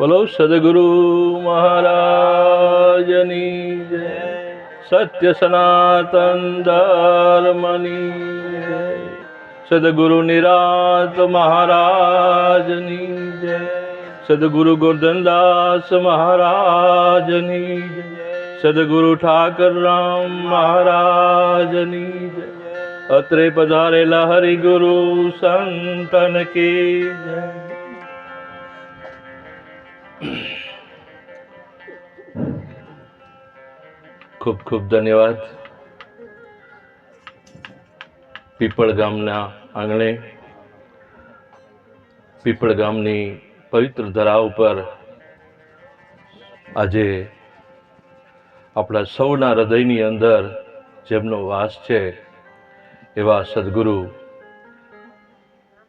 બોલો, સદગુરુ મહારાજની જય, સત્ય સનાતન ધર્મની જય, સદગુરુ નિરાત મહારાજની જય, સદગુરુ ગોરધનદાસ મહારાજની જય, સદગુરુ ઠાકર રામ મહારાજની જય, અત્રે પધારેલા હરિગુરુ સંતન કે જય. ખૂબ ખૂબ ધન્યવાદ. પીપળ ગામના આંગણે, પીપળ ગામની પવિત્ર ધરા ઉપર આજે આપણા સૌના હૃદયની અંદર જેમનો વાસ છે, એવા સદગુરુ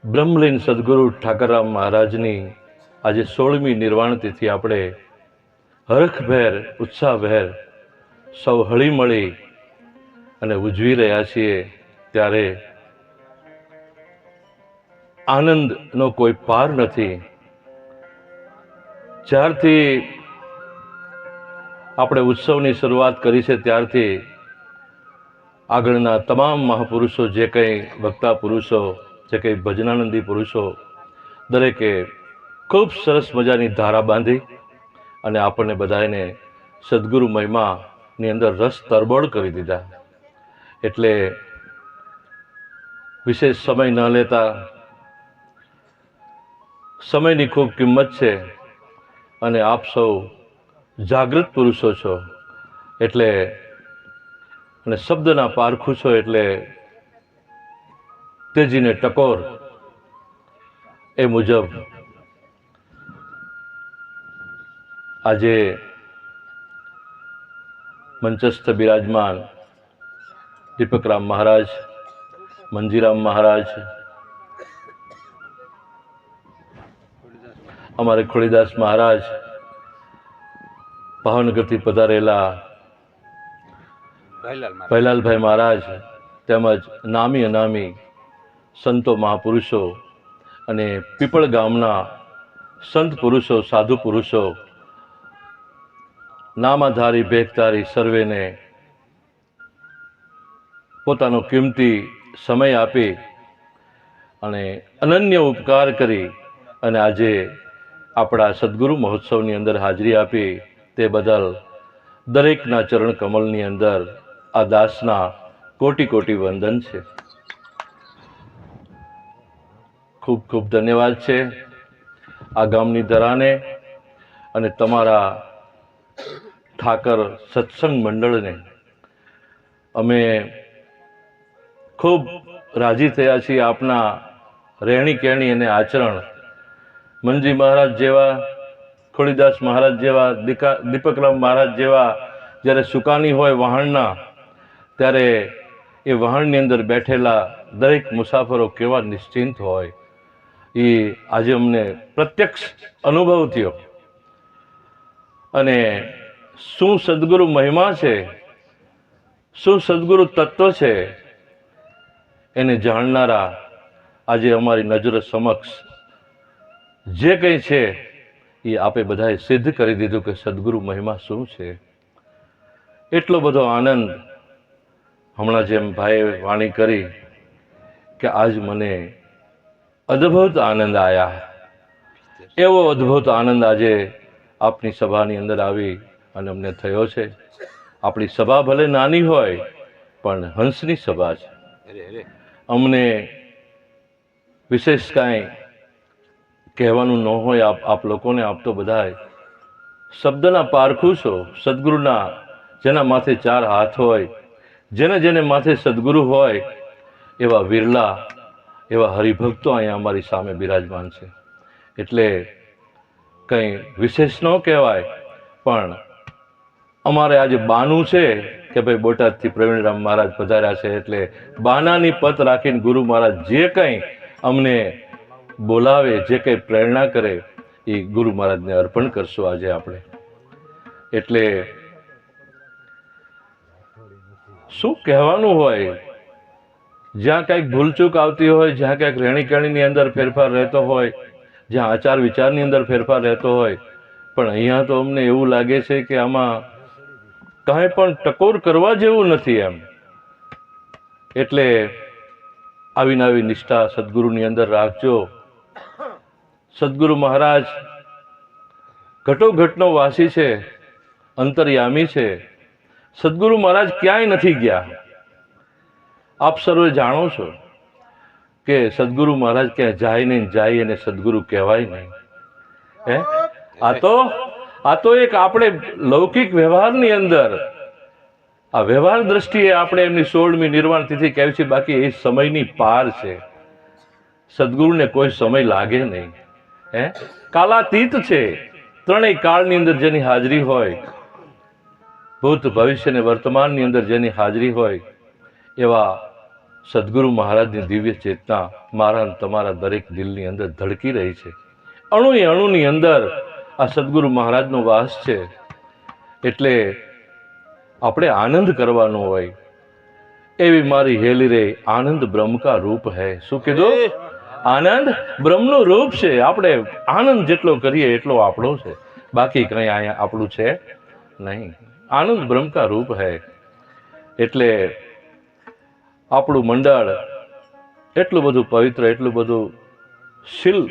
બ્રહ્મલીન સદગુરુ ઠાકરરામ મહારાજની આજે સોળમી નિર્વાણ તિથિ આપણે હરખભેર, ઉત્સાહભેર સૌ હળીમળી અને ઉજવી રહ્યા છીએ ત્યારે આનંદનો કોઈ પાર નથી. જ્યારથી આપણે ઉત્સવની શરૂઆત કરી છે ત્યારથી આગળના તમામ મહાપુરુષો, જે કંઈ વક્તા પુરુષો, જે કંઈ ભજનાનંદી પુરુષો, દરેકે ખૂબ સરસ મજાની ધારા બાંધી અને આપણને બધાને સદગુરુ મહિમાની અંદર રસ તરબોળ કરી દીધા. એટલે વિશેષ સમય ન લેતા સમયની ખૂબ કિંમત છે અને આપ સૌ જાગૃત પુરુષો છો. એટલે અને શબ્દના પારખું છો એટલે તેજીને ટકોર એ મુજબ આજે મંચસ્થ બિરાજમાન દીપકરામ મહારાજ, મંજીરામ મહારાજ, અમારે ખોડીદાસ મહારાજ ભાવનગરથી પધારેલા ભૈલાલભાઈ મહારાજ તેમજ નામી અનામી સંતો મહાપુરુષો અને પીપળ ગામના સંત પુરુષો, સાધુ પુરુષો નામાધારી ભેખધારી સર્વેને પોતાનો કિંમતી સમય આપી અને અનન્ય ઉપકાર કરી અને આજે આપણા સદગુરુ મહોત્સવની અંદર હાજરી આપી તે બદલ દરેકના ચરણ કમલની અંદર આ દાસના કોટી કોટી વંદન છે. ખૂબ ખૂબ ધન્યવાદ છે આ ગામની ધરાને અને તમારા ઠાકર સત્સંગ મંડળને અમે ખૂબ રાજી થયા છીએ આપના રહેણી કહેણી અને આચરણ. મનજી મહારાજ જેવા, ખોડીદાસ મહારાજ જેવા, દીકા, દીપકરામ મહારાજ જેવા જ્યારે સુકાની હોય વહાણના, ત્યારે એ વહાણની અંદર બેઠેલા દરેક મુસાફરો કેવા નિશ્ચિંત હોય. એ આજે અમને પ્રત્યક્ષ અનુભવ થયો. અને શું સદગુરુ મહિમા છે? શું સદગુરુ તત્વ છે? એને જાણનારા આજે અમારી નજર સમક્ષ જે કંઈ છે, એ આપે બધાએ સિદ્ધ કરી દીધું કે સદગુરુ મહિમા શું છે. એટલો બધો આનંદ હમણાં જેમ ભાઈએ વાણી કરી કે આજ મને અદ્ભુત આનંદ આવ્યા એવો અદ્ભુત આનંદ આજે આપની સભાની અંદર આવી અને અમને થયો છે. આપણી સભા ભલે નાની હોય પણ હંસની સભા છે. અમને વિશેષ કાંઈ કહેવાનું ન હોય આપ આપ લોકોને આપ તો બધાય શબ્દના પારખું છો સદગુરુના જેના માથે ચાર હાથ હોય જેને જેને માથે સદગુરુ હોય એવા વિરલા એવા હરિભક્તો અહીંયા અમારી સામે બિરાજમાન છે. એટલે કંઈ વિશેષ ન કહેવાય પણ અમારે આજે બાનું છે કે ભાઈ બોટાદથી પ્રવીણરામ મહારાજ પધાર્યા છે એટલે બાનાની પત રાખીને ગુરુ મહારાજ જે કંઈ અમને બોલાવે, જે કંઈ પ્રેરણા કરે, એ ગુરુ મહારાજને અર્પણ કરશું આજે આપણે. એટલે શું કહેવાનું હોય? જ્યાં કાંઈક ભૂલચૂક આવતી હોય, જ્યાં ક્યાંક રહેણી કહેણીની અંદર ફેરફાર રહેતો હોય, જ્યાં આચાર વિચારની અંદર ફેરફાર રહેતો હોય, પણ અહીંયા તો અમને એવું લાગે છે કે આમાં કાંઈ પણ ટકોર કરવા જેવું નથી એમ. એટલે આવીને આવી નિષ્ઠા સદગુરુની અંદર રાખજો. સદગુરુ મહારાજ ઘટોઘટનો વાસી છે, અંતર્યામી છે. સદગુરુ મહારાજ ક્યાંય નથી ગયા. આપ સર્વે જાણો છો કે સદગુરુ મહારાજ ક્યાં જાય નહીં, જાય અને સદગુરુ કહેવાય નહીં. હે? આ તો આ તો એક આપણે લૌકિક વ્યવહારની અંદર, આ વ્યવહાર દ્રષ્ટિએ આપણે એમની સોળમી નિર્વાણ તિથિ કહેવી છે, બાકી એ સમયની પાર છે. સદગુરુને કોઈ સમય લાગે નહીં. હે? કાલાતીત છે. ત્રણેય કાળની અંદર જેની હાજરી હોય, ભૂત ભવિષ્ય અને વર્તમાનની અંદર જેની હાજરી હોય, એવા સદગુરુ મહારાજની દિવ્ય ચેતના મારા તમારા દરેક દિલની અંદર ધડકી રહી છે. અણુએ અણુની અંદર આ સદગુરુ મહારાજનો વાસ છે. એટલે આપણે આનંદ કરવાનો હોય. એવી મારી હેલી રે આનંદ બ્રહ્મ કા રૂપ હૈ. શું કીધું? આનંદ બ્રહ્મનું રૂપ છે. આપણે આનંદ જેટલો કરીએ એટલો આપણો છે. બાકી કંઈ અહીંયા આપણું છે નહીં. આનંદ બ્રહ્મ કા રૂપ હૈ. એટલે આપણું મંડળ એટલું બધું પવિત્ર એટલું બધું શીલ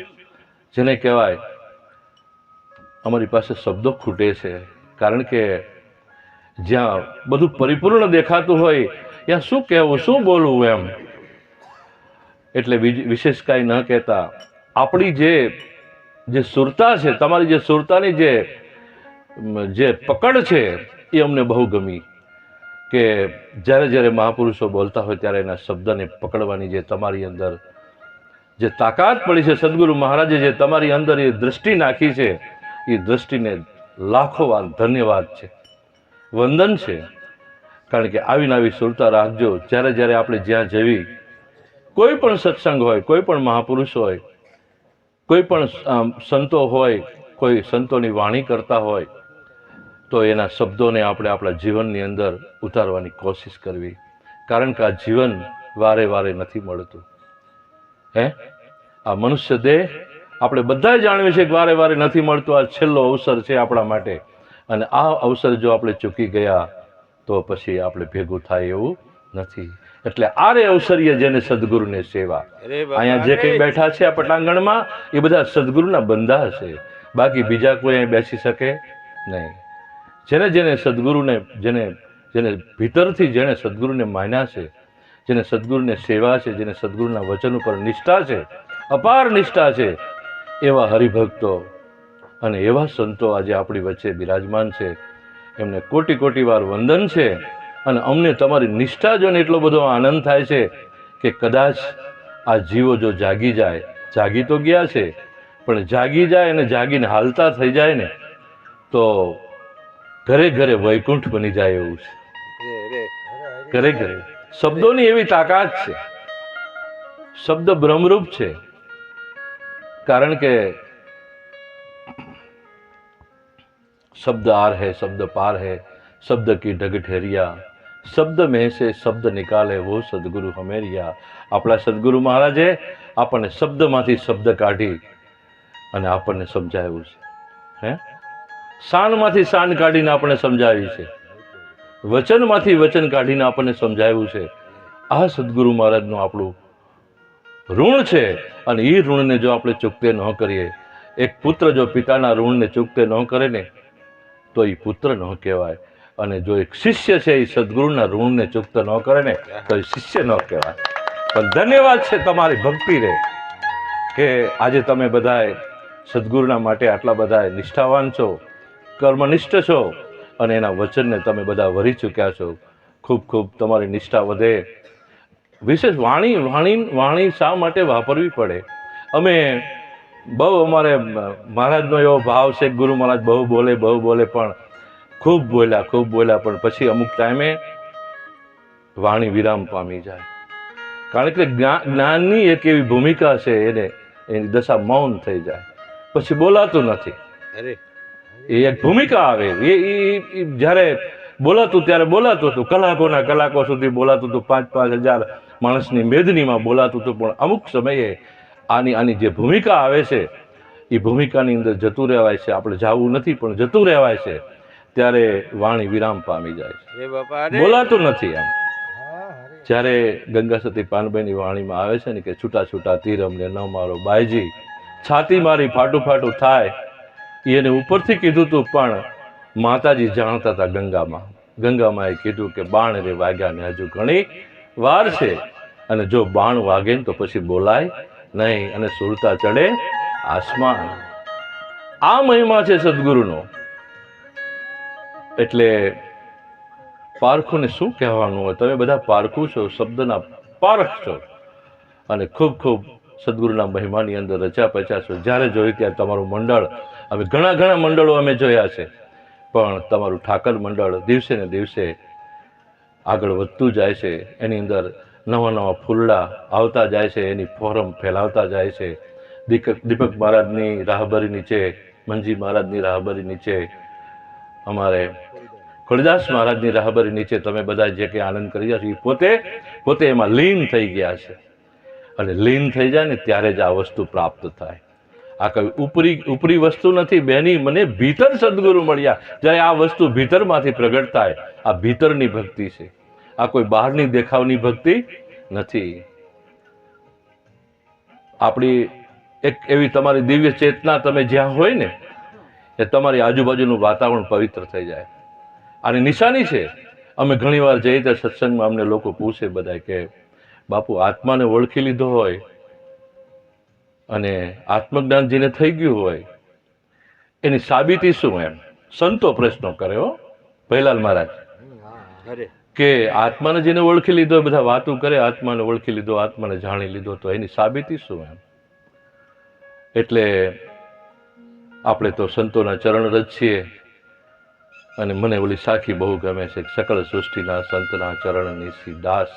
જેને કહેવાય અમારી પાસે શબ્દો ખૂટે છે. કારણ કે જ્યાં બધું પરિપૂર્ણ દેખાતું હોય, ત્યાં શું કહેવું, શું બોલવું એમ? એટલે વિશેષ કાંઈ ન કહેતા. આપણી જે જે સુરતા છે, તમારી જે સુરતાની જે જે પકડ છે, એ અમને બહુ ગમી. કે જ્યારે જ્યારે મહાપુરુષો બોલતા હોય, ત્યારે એના શબ્દને પકડવાની જે તમારી અંદર જે તાકાત પડી છે, સદગુરુ મહારાજે જે તમારી અંદર એ દ્રષ્ટિ નાખી છે એ દ્રષ્ટિને લાખો વાર ધન્યવાદ છે. વંદન છે, કારણ કે આવીને આવી સુરતા રાખજો. જ્યારે જ્યારે આપણે જ્યાં જવી કોઈ પણ સત્સંગ હોય, કોઈ પણ મહાપુરુષ હોય, કોઈ પણ સંતો હોય, કોઈ સંતોની વાણી કરતા હોય, તો એના શબ્દોને આપણે આપણા જીવનની અંદર ઉતારવાની કોશિશ કરવી. કારણ કે આ જીવન વારે વારે નથી મળતું. હે? આ મનુષ્ય દેહ આપણે બધા જાણીએ છીએ કે વારે વારે નથી મળતું. આ છેલ્લો અવસર છે આપણા માટે. અને આ અવસર જો આપણે ચૂકી ગયા તો પછી આપણે ભેગું થાય એવું નથી. એટલે આરે અવસરીય જેને સદગુરુને સેવા. અહીંયા જે કંઈ બેઠા છે આ પટાંગણમાં એ બધા સદગુરુના બંધા છે. બાકી બીજા કોઈ અહીં બેસી શકે નહીં. જેને જેને સદગુરુને જેને જેને ભીતરથી જેણે સદગુરુને માન્યા છે જેને સદગુરુને સેવા છે જેને સદગુરુના વચન ઉપર નિષ્ઠા છે અપાર નિષ્ઠા છે એવા હરિભક્તો અને એવા સંતો આજે આપણી વચ્ચે બિરાજમાન છે. એમને કોટી કોટી વાર વંદન છે અને અમને તમારી નિષ્ઠા જોઈને એટલો બધો આનંદ થાય છે કે કદાચ આ જીવો જો જાગી જાય, જાગી તો ગયા છે, પણ જાગી જાય અને જાગીને હાલતા થઈ જાય ને, તો ઘરે ઘરે વૈકુંઠ બની જાય એવું છે. ઘરે ઘરે. શબ્દોની એવી તાકાત છે. શબ્દ બ્રહ્મરૂપ છે. કારણ કે शब्द आर है शब्द पार है शब्द की ढग ठहरिया શબ્દ में से શબ્દ નિકાલે वो સદગુરુ હમેરિયા આપણા સદગુરુ મહારાજે આપણને શબ્દમાંથી શબ્દ કાઢી અને આપણને સમજાવ્યું છે હે શાનમાંથી શાન કાઢીને આપણને સમજાવી છે વચનમાંથી વચન કાઢીને આપણને સમજાવ્યું છે આ સદગુરુ મહારાજનું આપણું ઋણ છે. અને એ ઋણને જો આપણે ચૂકતે ન કરીએ, એક પુત્ર જો પિતાના ઋણને ચૂકતે ન કરે ને, તો એ પુત્ર ન કહેવાય. અને જો એક શિષ્ય છે એ સદગુરુના ઋણને ચૂકત ન કરે ને, તો એ શિષ્ય ન કહેવાય. પણ ધન્યવાદ છે તમારી ભક્તિ રે કે આજે તમે બધાએ સદગુરુના માટે આટલા બધા નિષ્ઠાવાન છો, કર્મનિષ્ઠ છો, અને એના વચનને તમે બધા વરી ચૂક્યા છો. ખૂબ ખૂબ તમારી નિષ્ઠા વધે. વિશેષ વાણી વાણી વાણી શા માટે વાપરવી પડે? અમે બહુ અમારે મહારાજનો એવો ભાવ છે ગુરુ મહારાજ બહુ બોલે બહુ બોલે પણ ખૂબ બોલ્યા ખૂબ બોલ્યા પણ પછી અમુક ટાઈમે વાણી વિરામ પામી જાય. કારણ કે જ્ઞાનની એક એવી ભૂમિકા છે એને એની દશા મૌન થઈ જાય. પછી બોલાતું નથી. અરે. એ એક ભૂમિકા આવે. એ જ્યારે બોલાતું ત્યારે બોલાતું હતું. કલાકોના કલાકો સુધી બોલાતું હતું. પાંચ પાંચ હજાર માણસની મેદનીમાં બોલાતું હતું પણ અમુક સમયે આની આની જે ભૂમિકા આવે છે એ ભૂમિકાની અંદર જતું રહેવાય છે. આપણે જાવું નથી પણ જતું રહેવાય છે. ત્યારે વાણી વિરામ પામી જાય છે. બોલાતું નથી એમ. જ્યારે ગંગા સતી પાનભાઈની વાણીમાં આવે છે ને કે છૂટા છૂટા તીરમને ન મારો બાયજી છાતી મારી ફાટું ફાટું થાય એને ઉપરથી કીધું તું પણ માતાજી જાણતા હતા ગંગામાં. ગંગામાં એ કીધું કે બાણ રે વાગ્યા ને હજુ ઘણી વાર છે. અને જો બાણ વાગે તો પછી બોલાય નહીં અને સુરતા ચડે આસમાન. આ મહિમા છે સદગુરુનો. એટલે પારખુને શું કહેવાનું હોય? તમે બધા પારખું છો, શબ્દના પારખ છો. અને ખૂબ ખૂબ સદગુરુના મહિમાની અંદર રચ્યા પચ્યા છો. જ્યારે જોયું ત્યારે તમારું મંડળ અમે ઘણા ઘણા મંડળો અમે જોયા છે. પણ તમારું ઠાકર મંડળ દિવસે ને દિવસે આગળ વધતું જાય છે, એની અંદર નવા નવા ફૂલડા આવતા જાય છે, એની ફોરમ ફેલાવતા જાય છે. દીપક દીપક મહારાજની રાહબરી નીચે મંજી મહારાજની રાહબરી નીચે અમારે કળદાસ મહારાજની રાહબરી નીચે તમે બધા જે કંઈ આનંદ કરી રહ્યા છો એ પોતે પોતે એમાં લીન થઈ ગયા છે. અને લીન થઈ જાય ને ત્યારે જ આ વસ્તુ પ્રાપ્ત થાય. આ કઈ ઉપરી ઉપરી વસ્તુ નથી, બેની મને ભીતર સદગુરુ મળ્યા. જ્યારે આ વસ્તુ ભીતરમાંથી પ્રગટ થાય, આ ભીતરની ભક્તિ છે. આ કોઈ બહારની દેખાવની ભક્તિ નથી. આપણી એક એવી તમારી દિવ્ય ચેતના તમે જ્યાં હોય ને, એ તમારી આજુબાજુનું વાતાવરણ પવિત્ર થઈ જાય. આની નિશાની છે, અમે ઘણીવાર જઈએ ત્યારે સત્સંગમાં અમને લોકો પૂછે બધા કે, બાપુ, આત્માને ઓળખી લીધો હોય અને આત્મજ્ઞાન જેને થઈ ગયું હોય, એની સાબિતી શું એમ? સંતો પ્રશ્નો કર્યો, ભૈલાલ મહારાજ. કે આત્માને જેને ઓળખી લીધો, બધા વાતો કરે, આત્માને ઓળખી લીધો, આત્માને જાણી લીધો, તો એની સાબિતી શું એમ? એટલે આપણે તો સંતોના ચરણ રચીએ અને મને ઓલી સાખી બહુ ગમે છે સકળ સૃષ્ટિના સંતના ચરણની સી દાસ.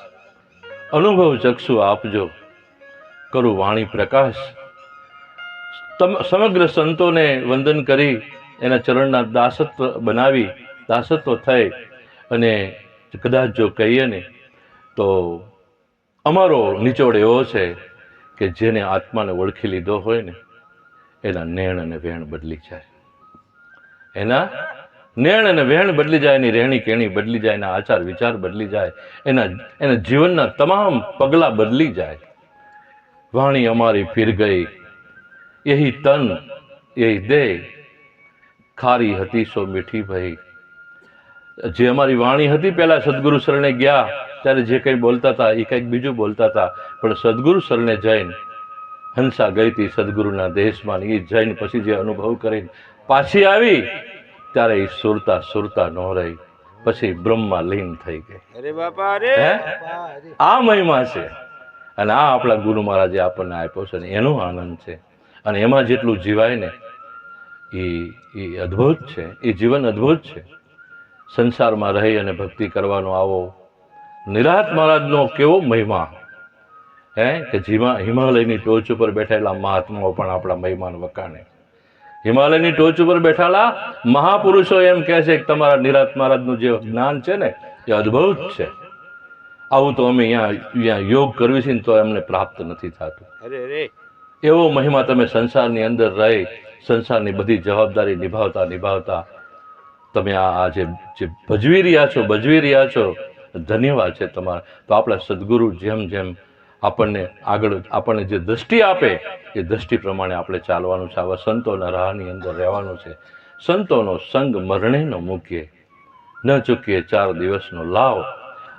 અનુભવ ચક્ષુ આપજો કરું વાણી પ્રકાશ. તમ, સમગ્ર સંતોને વંદન કરી, એના ચરણના દાસત્વ બનાવી, દાસત્વ થઈ અને કદાચ જો કહીએ ને, તો અમારો નિચોડ એવો છે કે જેને આત્માને ઓળખી લીધો હોય ને, એના નેણ અને વેણ બદલી જાય. એના નેણ અને વેણ બદલી જાય, એની રહેણી કેણી બદલી જાય, એના આચાર વિચાર બદલી જાય, એના એના જીવનના તમામ પગલાં બદલી જાય. વાણી અમારી ફીર ગઈ એ તન એ દેહ. ખારી હતી સો મીઠી ભઈ. જે અમારી વાણી હતી પહેલાં સદગુરુ શરણે ગયા ત્યારે જે કંઈ બોલતા હતા એ કંઈક બીજું બોલતા હતા. પણ સદગુરુ શરણે જઈને હંસા ગઈ હતી સદગુરુના દેશમાં એ જઈને પછી જે અનુભવ કરીને પાછી આવી ત્યારે એ સુરતા સુરતા ન રહી. પછી બ્રહ્મા લીન થઈ ગઈ. અરે બાપા રે હે? આ મહિમા છે. અને આ આપણા ગુરુ મહારાજે આપણને આપ્યો છે ને એનો આનંદ છે. અને એમાં જેટલું જીવાય ને એ એ અદ્ભુત છે. એ જીવન અદ્ભુત છે. સંસારમાં રહી અને ભક્તિ કરવાનો આવો નિરાત મહારાજનો કેવો મહિમા. હે કે જીવા હિમાલયની ટોચ ઉપર બેઠેલા મહાત્માઓ પણ આપણા મહિમાન વકાણે હિમાલયની ટોચ ઉપર બેઠેલા મહાપુરુષો એમ કહે છે કે તમારા નિરાત મહારાજનું જે જ્ઞાન છે ને એ અદ્ભુત છે. આવું તો અમે અહીંયા અહીંયા યોગ કરવી છે ને તો એમને પ્રાપ્ત નથી થતું. અરે. એવો મહિમા તમે સંસારની અંદર રહી સંસારની બધી જવાબદારી નિભાવતા નિભાવતા તમે આ જે જે ભજવી રહ્યા છો ભજવી રહ્યા છો, ધન્યવાદ છે તમારા. તો આપણા સદગુરુ જેમ જેમ આપણને આગળ આપણને જે દ્રષ્ટિ આપે, એ દ્રષ્ટિ પ્રમાણે આપણે ચાલવાનું છે. આવા સંતોના રાહની અંદર રહેવાનું છે. સંતોનો સંગ મરણે ન મૂકીએ. ન ચૂકીએ ચાર દિવસનો લાવ.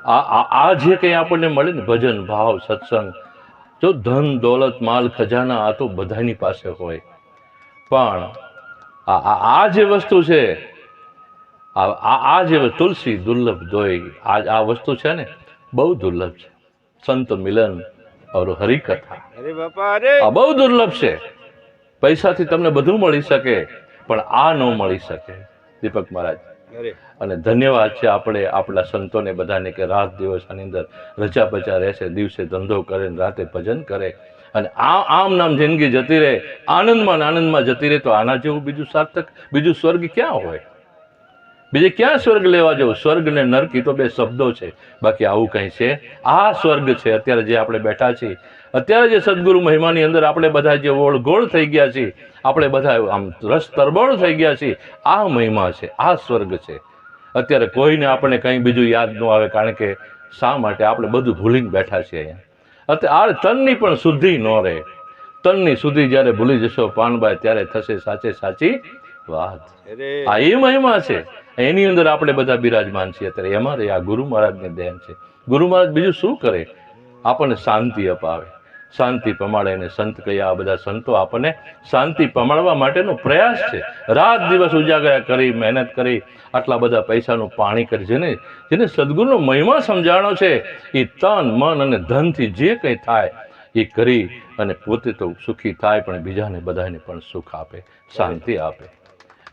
આ આ જે કંઈ આપણને મળે ને ભજન, ભાવ, સત્સંગ, જો ધન, દોલત, માલ, ખજાના, આ તો બધાની પાસે હોય. પણ આ આ જે વસ્તુ છે આ આ આ જે તુલસી દુર્લભ જોઈ આ આ વસ્તુ છે ને બહુ દુર્લભ છે. સંત મિલન ઓર હરિકથા. અરે બાપા રે આ બહુ દુર્લભ છે. પૈસાથી તમને બધું મળી શકે પણ આ ન મળી શકે દીપક મહારાજ. અરે! અને ધન્યવાદ છે આપણે આપણા સંતોને બધાને કે રાત દિવસ આની અંદર રચા પચા રહેશે દિવસે ધંધો કરે ને રાતે ભજન કરે. અને આ આમ નામ જિંદગી જતી રહે આનંદમાં આનંદમાં જતી રહે તો આના જેવું બીજું સાર્થક બીજું સ્વર્ગ ક્યાં હોય? બીજે ક્યાં સ્વર્ગ લેવા જવું? સ્વર્ગ ને નર્ક એ તો બે શબ્દો છે. બાકી આવું કંઈ છે? આ સ્વર્ગ છે. અત્યારે જે આપણે બેઠા છીએ અત્યારે જે સદગુરુ મહિમાની અંદર આપણે બધા જે ઓળઘોળ થઈ ગયા છીએ આપણે બધા આમ રસ તરબળ થઈ ગયા છીએ આ મહિમા છે. આ સ્વર્ગ છે. અત્યારે કોઈને આપણે કંઈ બીજું યાદ ન આવે કારણ કે શા માટે આપણે બધું ભૂલીને બેઠા છીએ અહીંયા? અત્યારે આ તનની પણ શુદ્ધિ ન રહે. તનની શુદ્ધિ જ્યારે ભૂલી જશો પાનબાઈ ત્યારે થશે સાચે સાચી વાત. આ એ મહિમા છે. એની અંદર આપણે બધા બિરાજમાન છીએ અત્યારે. એમાં આ ગુરુ મહારાજને ધ્યાન છે. ગુરુ મહારાજ બીજું શું કરે? આપણને શાંતિ અપાવે. શાંતિ પમાડે ને સંત કયા આ બધા સંતો આપણને શાંતિ પમાડવા માટેનો પ્રયાસ છે. રાત દિવસ ઉજાગરા કરી, મહેનત કરી, આટલા બધા પૈસાનું પાણી કરી, જેને જેને સદગુરુનો મહિમા સમજાણો છે એ તન, મન અને ધનથી જે કંઈ થાય એ કરી અને પોતે તો સુખી થાય, પણ બીજાને બધાને પણ સુખ આપે, શાંતિ આપે.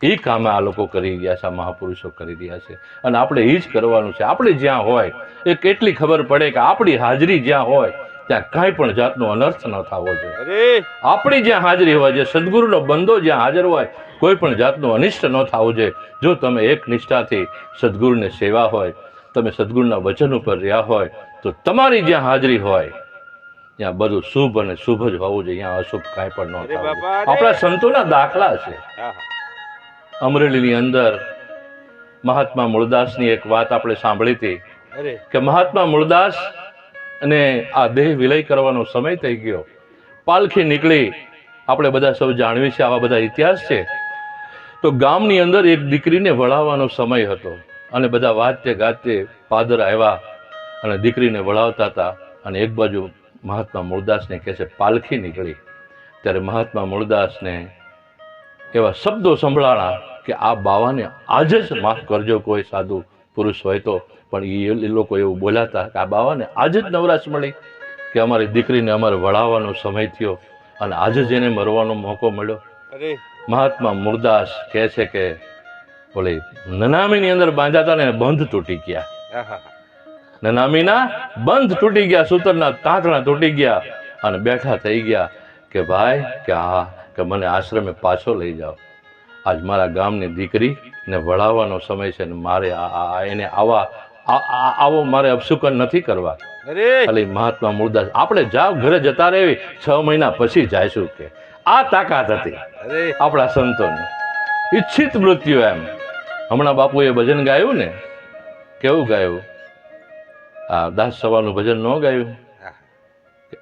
એ કામ આ લોકો કરી ગયા છે આ મહાપુરુષો કરી રહ્યા છે. અને આપણે એ જ કરવાનું છે. આપણે જ્યાં હોય એ કેટલી ખબર પડે કે આપણી હાજરી જ્યાં હોય ત્યાં કાંઈ પણ જાતનો અનર્થ ન થવો જોઈએ. આપણી જ્યાં હાજરી હોય છે સદગુરુનો બંધો જ્યાં હાજર હોય કોઈ પણ જાતનો અનિષ્ટ ન થવો જોઈએ. જો તમે એક નિષ્ઠાથી સદગુરુને સેવા હોય તમે સદગુરુના વચન ઉપર રહ્યા હોય તો તમારી જ્યાં હાજરી હોય ત્યાં બધું શુભ અને શુભ જ હોવું જોઈએ. ત્યાં અશુભ કાંઈ પણ ન થવું. આપણા સંતોના દાખલા છે. અમરેલીની અંદર મહાત્મા મૂળદાસની એક વાત આપણે સાંભળી હતી કે મહાત્મા મૂળદાસ અને આ દેહ વિલય કરવાનો સમય થઈ ગયો. પાલખી નીકળી. આપણે બધા સૌ જાણવી છે આવા બધા ઇતિહાસ છે. તો ગામની અંદર એક દીકરીને વળાવવાનો સમય હતો અને બધા વાતે ગાતે પાદર આવ્યા અને દીકરીને વળાવતા હતા અને એક બાજુ મહાત્મા મૂળદાસને કહે છે પાલખી નીકળી. ત્યારે મહાત્મા મૂળદાસને એવા શબ્દો સંભળાણા કે આ બાવાને આજે જ માફ કરજો કોઈ સાધુ પુરુષ હોય તો. પણ એ લોકો એવું બોલાતા કે આ બાવાને આજે જ નવરાશ મળી કે અમારી દીકરીને અમારે વળાવવાનો સમય થયો અને આજે જ એને મરવાનો મોકો મળ્યો. મહાત્મા મુરદાસ કહે છે કે ઓલી નનામીની અંદર બાંધાતા ને બંધ તૂટી ગયા. નનામીના બંધ તૂટી ગયા સૂતરના તાંતણા તૂટી ગયા અને બેઠા થઈ ગયા કે ભાઈ કે હા કે મને આશ્રમે પાછો લઈ જાઓ. આજ મારા ગામની દીકરી ને વળાવવાનો સમય છે ને મારે એને આવા આવો મારે અપશુકન નથી કરવા. ખાલી મહાત્મા મૂળદાસ આપણે જાવ ઘરે જતા રહેવી. છ મહિના પછી જાયશું કે. આ તાકાત હતી. આપણા સંતોની. ઈચ્છિત મૃત્યુ એમ. હમણાં બાપુએ ભજન ગાયું ને? કેવું ગાયું? આ દાસ સવારનું ભજન ન ગાયું.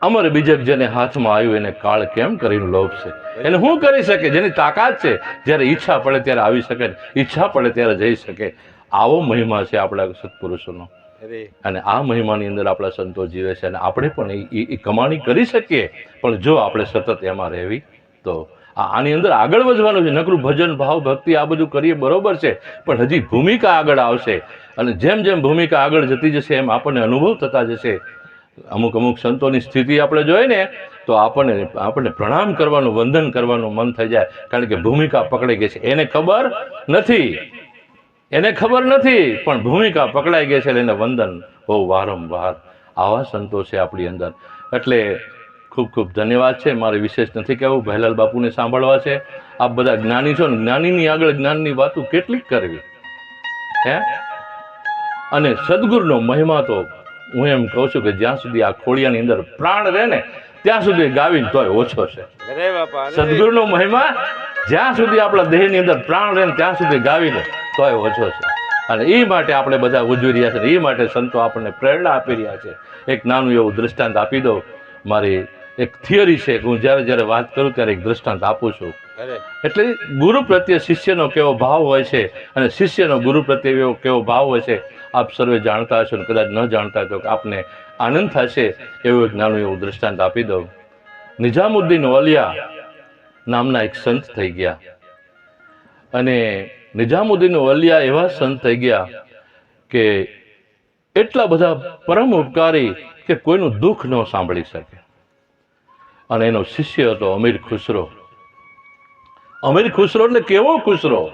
અમર બીજક જેને હાથમાં આવ્યું એને કાળ કેમ કરીને લોભશે? એને શું કરી શકે? જેની તાકાત છે જ્યારે ઈચ્છા પડે ત્યારે આવી શકે ઈચ્છા પડે ત્યારે જઈ શકે. આવો મહિમા છે આપણા સત્પુરુષોનો. અને આ મહિમાની અંદર આપણા સંતો જીવે છે અને આપણે પણ એ- કમાણી કરી શકીએ. પણ જો આપણે સતત એમાં રહેવી તો આ આની અંદર આગળ વધવાનું છે. નકરું ભજન ભાવ ભક્તિ આ બધું કરીએ બરોબર છે. પણ હજી ભૂમિકા આગળ આવશે. અને જેમ જેમ ભૂમિકા આગળ જતી જશે એમ આપણને અનુભવ થતા જશે. અમુક અમુક સંતોની સ્થિતિ આપણે જોઈએ ને, તો આપણને આપણને પ્રણામ કરવાનું, વંદન કરવાનું મન થઈ જાય. કારણ કે ભૂમિકા પકડાઈ ગઈ છે. એને ખબર નથી. એને ખબર નથી, પણ ભૂમિકા પકડાઈ ગઈ છે એને વંદન બહુ વારંવાર. આવા સંતો છે આપણી અંદર. એટલે ખૂબ ખૂબ ધન્યવાદ છે. મારે વિશેષ નથી કહેવું. ભૈલાલ બાપુને સાંભળવા છે. આપ બધા જ્ઞાની છો ને, જ્ઞાનીની આગળ જ્ઞાનની વાતો કેટલીક કરવી. હે? અને સદગુરુનો મહિમા તો હું એમ કહું છું કે જ્યાં સુધી આ ખોળિયાની અંદર પ્રાણ રહે ને ત્યાં સુધી ગાવીને તોય ઓછો છે. સદગુરુનો મહિમા જ્યાં સુધી આપણા દેહની અંદર પ્રાણ રહે ને ત્યાં સુધી ગાવીને તોય ઓછો છે. અને એ માટે આપણે બધા ઉજવી રહ્યા છે એ માટે સંતો આપણને પ્રેરણા આપી રહ્યા છે. એક નાનું એવું દૃષ્ટાંત આપી દો મારી એક થિયરી છે હું જ્યારે જ્યારે વાત કરું ત્યારે એક દૃષ્ટાંત આપું છું. એટલે ગુરુ પ્રત્યે શિષ્યનો કેવો ભાવ હોય છે અને શિષ્યનો ગુરુ પ્રત્યે એવો કેવો ભાવ હોય છે આપ સર્વે જાણતા હશો ને કદાચ ન જાણતા તો આપને આનંદ થશે એવું એક નાનું એવું દૃષ્ટાંત આપી દઉં. નિઝામુદ્દીન ઓલિયા નામના એક સંત થઈ ગયા. અને નિઝામુદ્દીન ઓલિયા એવા સંત થઈ ગયા કે એટલા બધા પરમ ઉપકારી કે કોઈનું દુઃખ ન સાંભળી શકે. અને એનો શિષ્ય હતો અમીર ખુસરો. અમીર ખુસરો એટલે કેવો ખુસરો?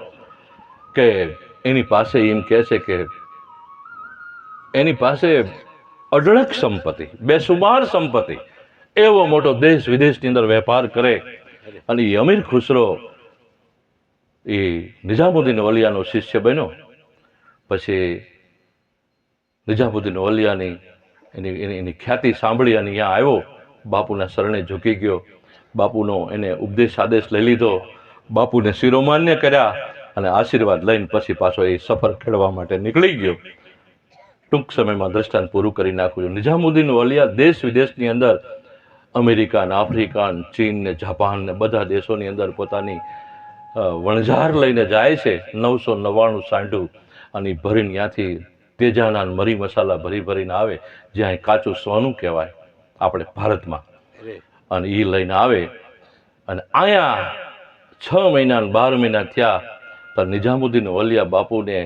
કે એની પાસે એમ કહે છે કે એની પાસે અઢળક સંપત્તિ, બેસુમાર સંપત્તિ, એવો મોટો દેશ વિદેશની અંદર વેપાર કરે. અને એ અમીર ખુસરો એ નિઝામુદ્દીન વલિયાનો શિષ્ય બન્યો. પછી નિઝામુદ્દીન વલિયાની એની એની એની ખ્યાતિ સાંભળી અને અહીંયા આવ્યો. બાપુના શરણે ઝૂકી ગયો. બાપુનો એને ઉપદેશ આદેશ લઈ લીધો. બાપુને શિરોમાન્ય કર્યા અને આશીર્વાદ લઈને પછી પાછો એ સફર ખેડવા માટે નીકળી ગયો. ટૂંક સમયમાં દ્રષ્ટાંત પૂરું કરી નાખ્યું નિઝામુદ્દીન વલિયા દેશ વિદેશની અંદર અમેરિકા ને આફ્રિકા ચીન ને જાપાન ને બધા દેશોની અંદર પોતાની વણઝાર લઈને જાય છે. નવસો નવ્વાણું સાંઢું અને ભરીને ત્યાંથી તેજાના મરી મસાલા ભરી ભરીને આવે જ્યાં કાચું સોનું કહેવાય આપણે ભારતમાં. અને એ લઈને આવે. અને અહીંયા છ મહિના બાર મહિના થયા તો નિઝામુદ્દીન વલિયા બાપુને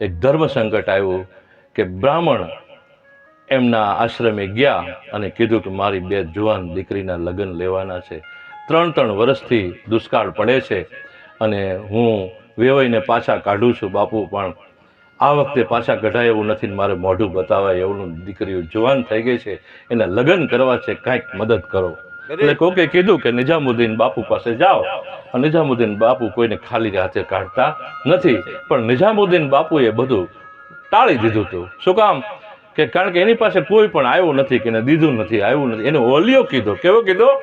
એક ધર્મ સંકટ આવ્યું. કે બ્રાહ્મણ એમના આશ્રમે ગયા અને કીધું કે મારી બે જુવાન દીકરીના લગ્ન લેવાના છે. ત્રણ ત્રણ વર્ષથી દુષ્કાળ પડે છે અને હું વેવાઈને પાછા કાઢું છું બાપુ પણ આ વખતે પાછા કઢાય એવું નથી મારે મોઢું બતાવાય એવું દીકરીઓ જુવાન થઈ ગઈ છે. એને લગ્ન કરવા છે કાંઈક મદદ કરો. એટલે કોકે કીધું કે નિઝામુદ્દીન બાપુ પાસે જાઓ. નિઝામુદ્દીન બાપુ કોઈને ખાલી હાથે કાઢતા નથી. પણ નિઝામુદ્દીન બાપુએ બધું ટાળી દીધું હતું શું કામ? કે કારણ કે એની પાસે કોઈ પણ આવ્યું નથી કે દીધું નથી, આવ્યું નથી. એને ઓલિયો કીધો. કેવો કીધો?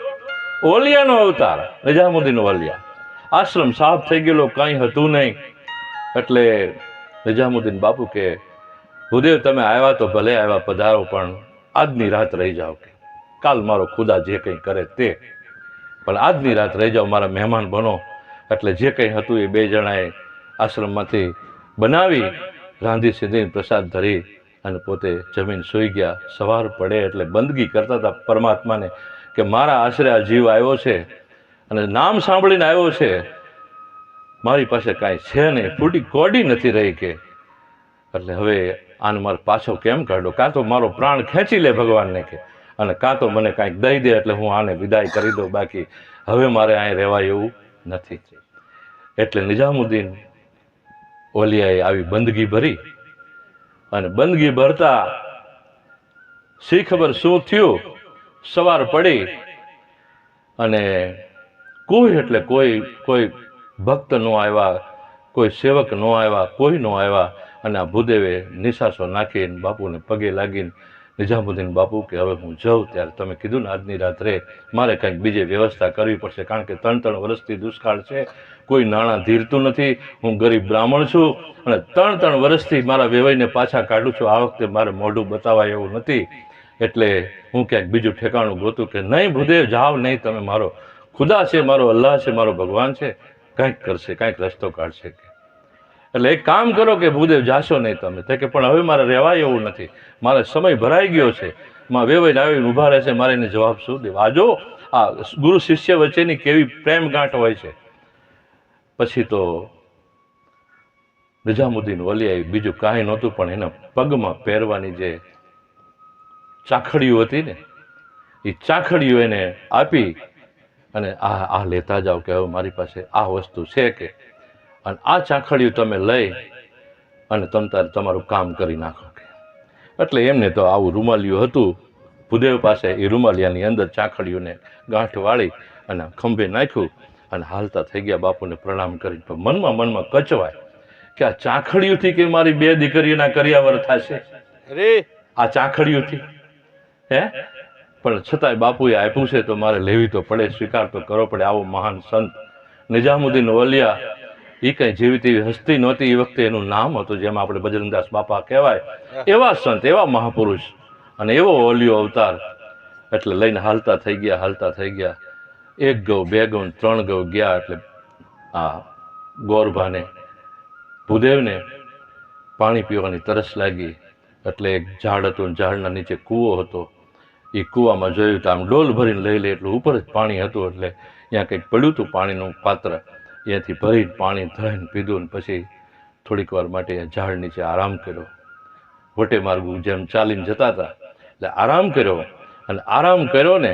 ઓલિયાનો અવતાર નિઝામુદ્દીન ઓલિયા. આશ્રમ સાફ થઈ ગયેલો, કાંઈ હતું નહીં. એટલે નિઝામુદ્દીન બાપુ કે, ભૂદેવ, તમે આવ્યા તો ભલે આવ્યા પધારો, પણ આજની રાત રહી જાઓ કે. કાલ મારો ખુદા જે કંઈ કરે તે. પણ આજની રાત રહી જાઓ, મારા મહેમાન બનો. એટલે જે કંઈ હતું એ બે જણાએ આશ્રમમાંથી બનાવી રાંધી સિંધીને પ્રસાદ ધરી અને પોતે જમીન સૂઈ ગયા. સવાર પડે એટલે બંદગી કરતા હતા પરમાત્માને કે મારા આશરે આ જીવ આવ્યો છે અને નામ સાંભળીને આવ્યો છે. મારી પાસે કાંઈ છે નહીં, ફૂટી કોડી નથી રહી કે. એટલે હવે આને મારે પાછો કેમ કાઢો? કાં તો મારો પ્રાણ ખેંચી લે ભગવાનને કે. અને કાં તો મને કાંઈક દઈ દે એટલે હું આને વિદાય કરી દઉં. બાકી હવે મારે અહીં રહેવાય એવું નથી. એટલે નિઝામુદ્દીન ઓલિયાએ આવી બંદગી ભરી અને બંદગી ભરતા શી ખબર શું થયું? સવાર પડી અને કોઈ એટલે કોઈ કોઈ ભક્ત નો આવ્યા, કોઈ સેવક નો આવ્યા, કોઈ નો આવ્યા અને આ ભૂદેવે નિશાસો નાખીને બાપુને પગે લાગીને નિઝામુદ્દીન બાપુ કે હવે હું જાઉં ત્યારે તમે કીધું ને આજની રાત્રે મારે કંઈક બીજે વ્યવસ્થા કરવી પડશે, કારણ કે ત્રણ ત્રણ વર્ષથી દુષ્કાળ છે, કોઈ નાણાં ધીરતું નથી, હું ગરીબ બ્રાહ્મણ છું અને ત્રણ ત્રણ વર્ષથી મારા વ્યવયને પાછા કાઢું છું. આ વખતે મારે મોઢું બતાવાય એવું નથી. એટલે હું ક્યાંક બીજું ઠેકાણું ગોતું કે નહીં ભૂદેવ, જાઓ નહીં, તમે મારો ખુદા છે, મારો અલ્લાહ છે, મારો ભગવાન છે. કંઈક કરશે, કંઈક રસ્તો કાઢશે. એટલે એક કામ કરો કે ભૂદેવ જાશો નહીં તમે. તે કે, પણ હવે મારે રહેવાય એવું નથી. મારે સમય ભરાઈ ગયો છે. માં વેવાઈને આવીને ઊભા રહેશે. મારે એને જવાબ શું દેવા? આ જો, આ ગુરુ શિષ્ય વચ્ચેની કેવી પ્રેમ ગાંઠ હોય છે. પછી તો નિઝામુદ્દીન વલિયાએ બીજું કાંઈ નહોતું, પણ એના પગમાં પહેરવાની જે ચાખડીઓ હતી ને એ ચાખડીઓ એને આપી અને આ આ લેતા જાઓ કે હવે મારી પાસે આ વસ્તુ છે કે અને આ ચાખડિયું તમે લઈ અને તમ તારે તમારું કામ કરી નાખો. એટલે એમને તો આવું રૂમાલિયું હતું. ભૂદેવ પાસે એ રૂમાલિયાની અંદર ચાખડીઓને ગાંઠ વાળી અને ખંભે નાખ્યું અને હાલતા થઈ ગયા બાપુને પ્રણામ કરી પણ મનમાં મનમાં કચવાય કે આ ચાખડિયુંથી કે મારી બે દીકરીઓના કરિયાવર થશે? અરે! આ ચાખડિયુંથી. હે? પણ છતાંય બાપુએ આપ્યું છે તો મારે લેવી તો પડે સ્વીકાર તો કરવો પડે. આવો મહાન સંત નિઝામુદ્દીન વલિયા એ કંઈ જેવી તેવી હસ્તી નહોતી એ વખતે એનું નામ હતું, જેમાં આપણે બજરંગદાસ બાપા કહેવાય, એવા સંત, એવા મહાપુરુષ. અને એવો ઓલિયો અવતાર, એટલે લઈને હાલતા થઈ ગયા, હાલતા થઈ ગયા. એક ગૌ, બે ગૌ ત્રણ ગૌ ગયા, એટલે આ ગોરભાને, ભૂદેવને પાણી પીવાની તરસ લાગી, એટલે એક ઝાડ હતું ઝાડના નીચે કૂવો હતો. એ કૂવામાં જોયું તો આમ ડોલ ભરીને લઈ લે, એટલું ઉપર જ પાણી હતું, એટલે ત્યાં કંઈક પડ્યું હતું પાણીનું પાત્ર. ત્યાંથી ભરીને પાણી, ધન, પીધું ને પછી થોડીક વાર માટે ઝાડ નીચે આરામ કર્યો. વટે માર્ગું જેમ ચાલીને જતા હતા, એટલે આરામ કર્યો. અને આરામ કર્યો ને,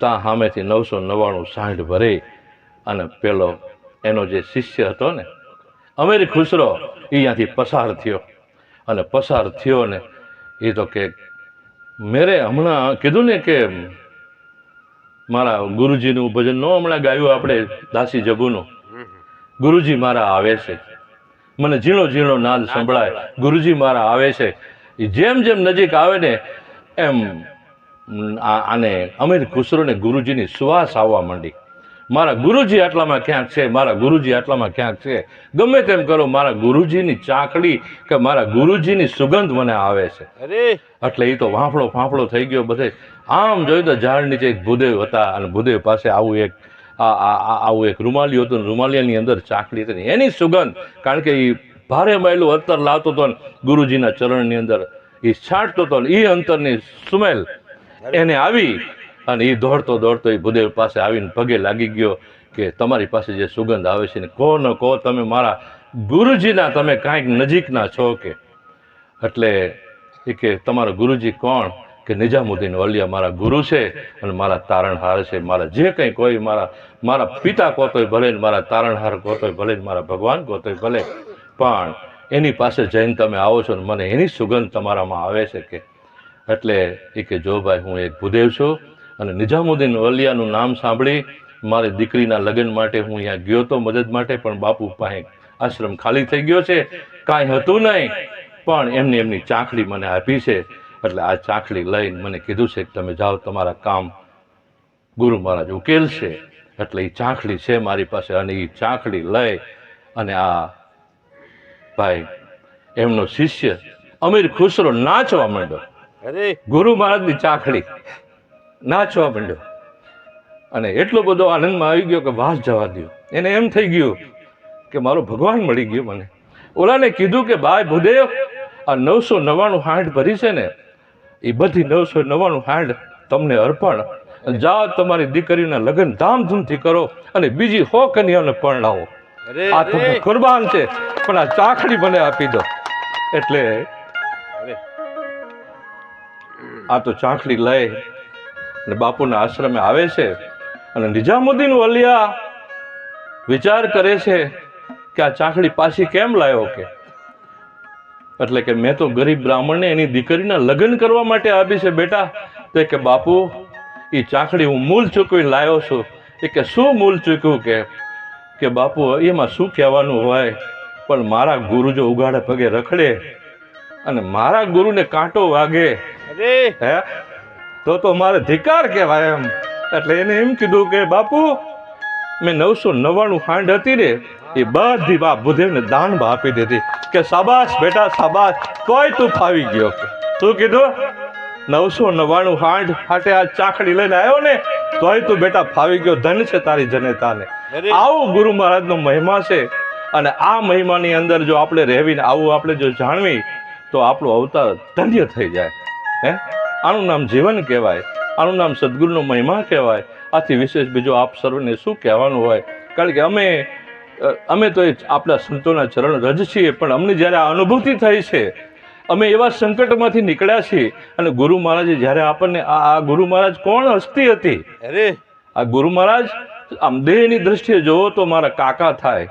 ત્યાં સામેથી નવસો નવ્વાણું સાઠ ભરે અને પેલો એનો જે શિષ્ય હતો ને, અમેર ખુસરો એ અહીંયાથી પસાર થયો. અને પસાર થયો ને એ તો કે, મેરે હમણાં કીધું ને કે મારા ગુરુજીનું ભજન ન હમણાં ગાયું આપણે દાસી હમ. ગુરુજી મારા આવે છે. મને ઝીણો ઝીણો નાદ સંભળાય. ગુરુજી મારા આવે છે. જેમ જેમ નજીક આવે ને એમ આને અમીર ખુસરોને ગુરુજીની સુવાસ આવવા માંડી. મારા ગુરુજી આટલામાં ક્યાંક છે? મારા ગુરુજી આટલામાં ક્યાંક છે? ગમે તેમ કરો મારા ગુરુજીની ચાકડી કે મારા ગુરુજીની સુગંધ મને આવે છે. અરે! એટલે એ તો વાંફળો ફાંફળો થઈ ગયો બધે. આમ જોયું તો ઝાડ નીચે એક ભૂદેવ હતા અને ભૂદેવ પાસે આવું એક આવું એક રૂમાલિયું હતું રૂમાલિયાની અંદર ચાકડી હતી એની સુગંધ, કારણ કે એ ભારે માયલું અંતર લાવતો હતો ને ગુરુજીના ચરણની અંદર એ છાંટતો હતો ને એ અંતરની સુમેલ એને આવી અને એ દોડતો દોડતો એ ભૂદેવ પાસે આવીને પગે લાગી ગયો કે તમારી પાસે જે સુગંધ આવે છે ને કહો ન કહો તમે મારા ગુરુજીના તમે કાંઈક નજીકના છો કે? એટલે એ કે, તમારા ગુરુજી કોણ? કે નિજામુદ્દીન વલિયા મારા ગુરુ છે અને મારા તારણહાર છે. મારા જે કંઈ કોઈ મારા મારા પિતા કોતોય ભલે મારા તારણહાર કોતોય ભલે મારા ભગવાન કોતોય ભલે, પણ એની પાસે જઈને તમે આવો છો ને મને એની સુગંધ તમારામાં આવે છે કે એટલે એ કે જો ભાઈ હું એક ભૂદેવ છું અને નિજામુદ્દીન વલિયાનું નામ સાંભળી મારી દીકરીના લગ્ન માટે હું અહીંયા ગયો તો મદદ માટે, પણ બાપુ પાસે આશ્રમ ખાલી થઈ ગયો છે. કાંઈ હતું નહીં, પણ એમની એમની ચાંખડી મને આપી છે. એટલે આ ચાંખડી લઈને મને કીધું છે કે તમે જાઓ તમારા કામ ગુરુ મહારાજ ઉકેલશે એટલે એ ચાંખડી છે મારી પાસે અને એ ચાંખડી લઈ અને આ ભાઈ એમનો શિષ્ય અમીર ખુસરો નાચવા માંડ્યો. અરે. ગુરુ મહારાજની ચાખડી નાચવા માંડ્યો. અને એટલો બધો આનંદમાં આવી ગયો કે વાસ જવા દો એને એમ થઈ ગયું કે મારો ભગવાન મળી ગયો મને. ઓલાને કીધું કે ભાઈ ભૂદેવ આ નવસો નવ્વાણું હાંઠ ભરી છે ને એ બધી નવસો નવ્વાણું હાંડ તમને અર્પણ. જાઓ તમારી દીકરીના લગ્ન ધામધૂમથી કરો અને બીજી હો કન્યાઓને પરણાવો આ તમને કુરબાન છે પણ આ ચાખડી મને આપી દો. એટલે આ તો ચાખડી લઈ અને બાપુના આશ્રમે આવે છે અને નિજામુદ્દીન વલિયા વિચાર કરે છે કે આ ચાખડી પાછી કેમ લાવ્યો કે? એટલે કે મેં તો ગરીબ બ્રાહ્મણને એની દીકરીના લગ્ન કરવા માટે આપી છે બેટા. તો કે બાપુ એ ચાકડી હું મૂલ ચૂકવી લાવ્યો છું. એ કે શું મૂલ ચૂક્યું? કે કે બાપુ એમાં શું કહેવાનું હોય? પણ મારા ગુરુ જો ઉગાડે પગે રખડે અને મારા ગુરુને કાંટો વાગે અરે! હે? તો તો મારે ધિકાર કહેવાય એમ. એટલે એને એમ કીધું કે બાપુ મેં નવસો નવ્વાણું હાંડ હતી ને એ બધી બાપ બુધેવને દાનમાં આપી દીધી કે સાબાસ બેટા સાબાસ તોય તું ફાવી ગયો શું કીધું? નવસો નવ્વાણું હાંડ હાટે આ ચાખડી લઈને આવ્યો ને તોય તું બેટા ફાવી ગયો. ધન છે તારી જનેતાને. આવું ગુરુ મહારાજનો મહિમા છે. અને આ મહિમાની અંદર જો આપણે રહેવીને આવું આપણે જો જાણવી તો આપણો અવતાર ધન્ય થઈ જાય. હે? આનું નામ જીવન કહેવાય. આનું નામ સદગુરુનો મહિમા કહેવાય. આથી વિશેષ બીજો આપ સર્વને શું કહેવાનું હોય? કારણ કે અમે અમે તો એ આપણા સંતોના ચરણ રજ છીએ પણ અમને જ્યારે આ અનુભૂતિ થઈ છે અમે એવા સંકટમાંથી નીકળ્યા છીએ. અને ગુરુ મહારાજે જ્યારે આપણને આ આ ગુરુ મહારાજ કોણ હસ્તી હતી? અરે! આ ગુરુ મહારાજ આમ દેહની દ્રષ્ટિએ જોવો તો મારા કાકા થાય.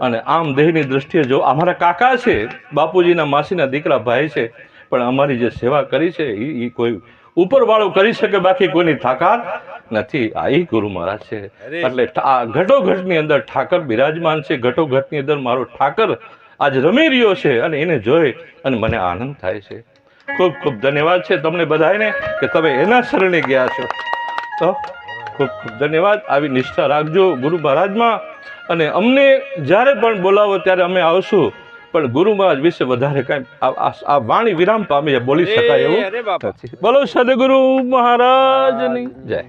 અને આમ દેહની દ્રષ્ટિએ જો અમારા કાકા છે બાપુજીના માસીના દીકરા ભાઈ છે પણ અમારી જે સેવા કરી છે એ કોઈ ઉપરવાળો કરી શકે બાકી કોઈની તાકાત નથી. આ એ ગુરુ મહારાજ છે. એટલે ઘટોઘટની અંદર ઠાકર બિરાજમાન છે. ઘટોઘટની અંદર મારો ઠાકર આજ રમી રહ્યો છે અને એને જોઈ અને મને આનંદ થાય છે. ખૂબ ખૂબ ધન્યવાદ છે તમને બધાને કે તમે એના શરણે ગયા છો. તો ખૂબ ખૂબ ધન્યવાદ. આવી નિષ્ઠા રાખજો ગુરુ મહારાજમાં. અને અમને જ્યારે પણ બોલાવો ત્યારે અમે આવશું. પણ ગુરુ મહારાજ વિશે વધારે કાંઈ આ- વાણી વિરામ પામી બોલી શકાય એવું બોલો સદગુરુ મહારાજની. જય.